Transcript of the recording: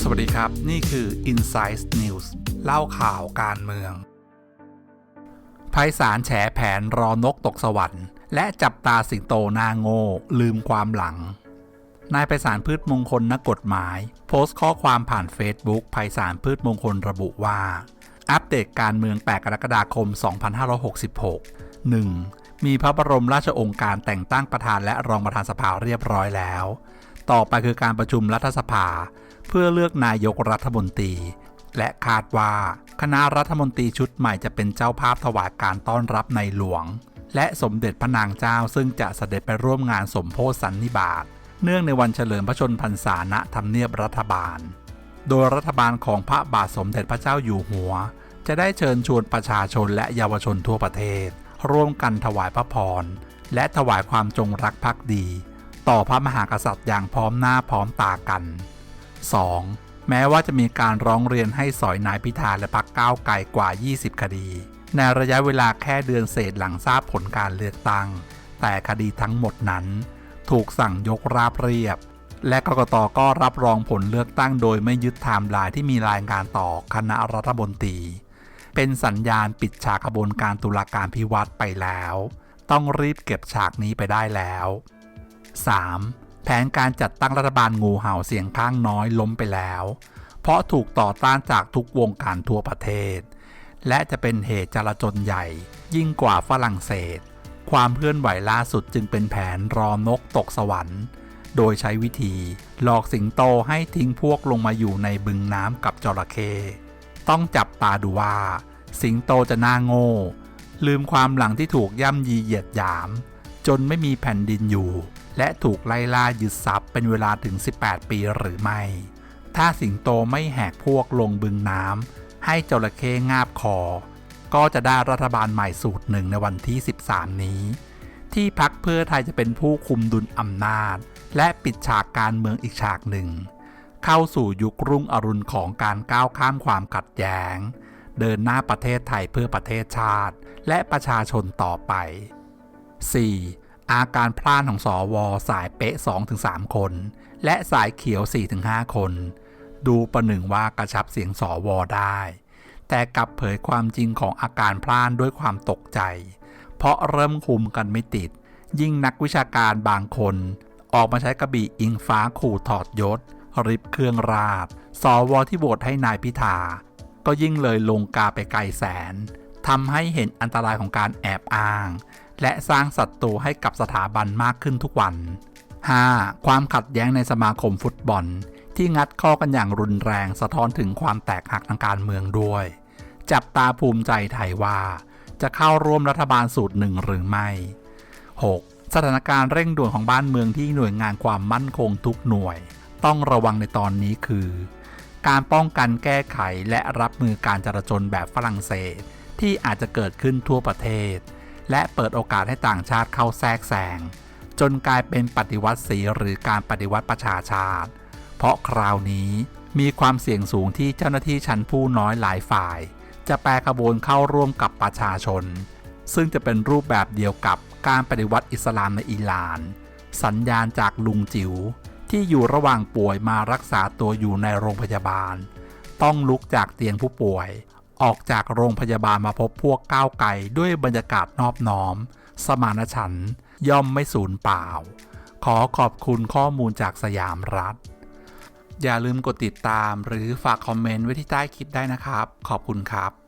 สวัสดีครับ นี่คือ Insight News เล่าข่าวการเมืองไพศาลแฉแผนรอนกตกสวรรค์ และจับตาสิงโตนาโง่ลืมความหลัง นายไพศาลพืชมงคลนักกฎหมาย โพสต์ข้อความผ่านเฟซบุ๊กไพศาลพืชมงคลระบุว่า อัปเดตการเมือง 8 กรกฎาคม 2566 1. มีพระบรมราชโองการแต่งตั้งประธานและรองประธานสภาเรียบร้อยแล้ว ต่อไปคือการประชุมรัฐสภา เพื่อเลือกนายกรัฐมนตรี และคาดว่าคณะรัฐมนตรีชุดใหม่จะเป็นเจ้าภาพถวายการต้อนรับในหลวง และสมเด็จพระนางเจ้าซึ่งจะเสด็จไปร่วมงานสมโพธิสันนิบาตเนื่องในวันเฉลิมพระชนพรรษาณทำเนียบรัฐบาล โดยรัฐบาลของพระบาทสมเด็จพระเจ้าอยู่หัว จะได้เชิญชวนประชาชนและเยาวชนทั่วประเทศ ร่วมกันถวายพระพร และถวายความจงรักภักดี ต่อพระมหากษัตริย์อย่างพร้อมหน้าพร้อมตากัน 2. แม้ว่าจะมีการร้องเรียนให้สอยนายพิธาและพักก้าวไกลกว่า 20 คดี ในระยะเวลาแค่เดือนเศษหลังทราบผลการเลือกตั้ง แต่คดีทั้งหมดนั้น ถูกสั่งยกราบเรียบ และกกตก็รับรองผลเลือกตั้งโดยไม่ยึดไทม์ไลน์ที่มีรายงานต่อคณะรัฐมนตรี เป็นสัญญาณปิดฉากกระบวนการตุลาการพิวัตรไปแล้ว ต้องรีบเก็บฉากนี้ไปได้แล้ว 3. แผนการจัดตั้งรัฐบาลงูเห่าเสียงข้างน้อยล้มไปแล้ว เพราะถูกต่อต้านจากทุกวงการทั่วประเทศ และจะเป็นเหตุจลาจลใหญ่ ยิ่งกว่าฝรั่งเศส ความเคลื่อนไหวล่าสุดจึงเป็นแผนรอนกตกสวรรค์ โดยใช้วิธี หลอกสิงโตให้ทิ้งพวกลงมาอยู่ในบึงน้ำกับจระเข้ ต้องจับตาดูว่า สิงโตจะหน้าโง่ ลืมความหลังที่ถูกย่ำยีเหยียดหยาม จนไม่มีแผ่นดินอยู่ และถูกไล่ล่ายึดทรัพย์เป็นเวลาถึง 18 ปีหรือไม่ ถ้าสิงโตไม่แหกพวกลงบึงน้ำให้จระเข้งาบคอ ก็จะได้รัฐบาลใหม่สูตรหนึ่งในวันที่ 13 นี้ ที่พักเพื่อไทยจะเป็นผู้คุมดุลอำนาจ และปิดฉากการเมืองอีกฉากหนึ่ง เข้าสู่ยุครุ่งอรุณของการก้าวข้ามความขัดแย้ง เดินหน้าประเทศไทยเพื่อประเทศชาติ และประชาชนต่อไป 4. อาการพลาดของสอวอสายเป๊ะ 2-3 คน และสายเขียว 4-5 คน ดูประหนึ่งว่ากระชับเสียงสอวอได้ แต่กลับเผยความจริงของอาการพลาดด้วยความตกใจ เพราะเริ่มคุมกันไม่ติด ยิ่งนักวิชาการบางคน ออกมาใช้กระบี่อิงฟ้าขู่ถอดยศ ริบเครื่องราบสอวอที่โหวตให้นายพิธา ก็ยิ่งเลยลงกาไปไกลแสนทำให้เห็นอันตรายของการแอบอ้าง และสร้างศัตรูให้กับสถาบันมากขึ้นทุกวัน 5. ความขัดแย้งในสมาคมฟุตบอล ที่งัดข้อกันอย่างรุนแรงสะท้อนถึงความแตกหักทางการเมืองด้วย จับตาภูมิใจไทยว่า จะเข้าร่วมรัฐบาลสูตรหนึ่งหรือไม่ 6. สถานการณ์เร่งด่วนของบ้านเมืองที่หน่วยงานความมั่นคงทุกหน่วย ต้องระวังในตอนนี้คือ การป้องกันแก้ไขและรับมือการจราจรแบบฝรั่งเศส ที่อาจจะเกิดขึ้นทั่วประเทศ และเปิดโอกาสให้ต่างชาติเข้าแทรกแซงจนกลายเป็นปฏิวัติสีหรือการปฏิวัติประชาชาติ เพราะคราวนี้มีความเสี่ยงสูงที่เจ้าหน้าที่ชั้นผู้น้อยหลายฝ่าย จะแปรขบวนเข้าร่วมกับประชาชน ซึ่งจะเป็นรูปแบบเดียวกับการปฏิวัติอิสลามในอิหร่าน สัญญาณจากลุงจิ๋ว ที่อยู่ระหว่างป่วยมารักษาตัวอยู่ในโรงพยาบาล ต้องลุกจากเตียงผู้ป่วย ออกจากโรงพยาบาลมาพบพวกก้าวไก่ด้วยบรรยากาศนอบน้อม สมานฉันย่อมไม่สูญเปล่า ขอขอบคุณข้อมูลจากสยามรัฐ อย่าลืมกดติดตามหรือฝากคอมเมนต์ไว้ที่ใต้คลิปได้นะครับ ขอบคุณครับ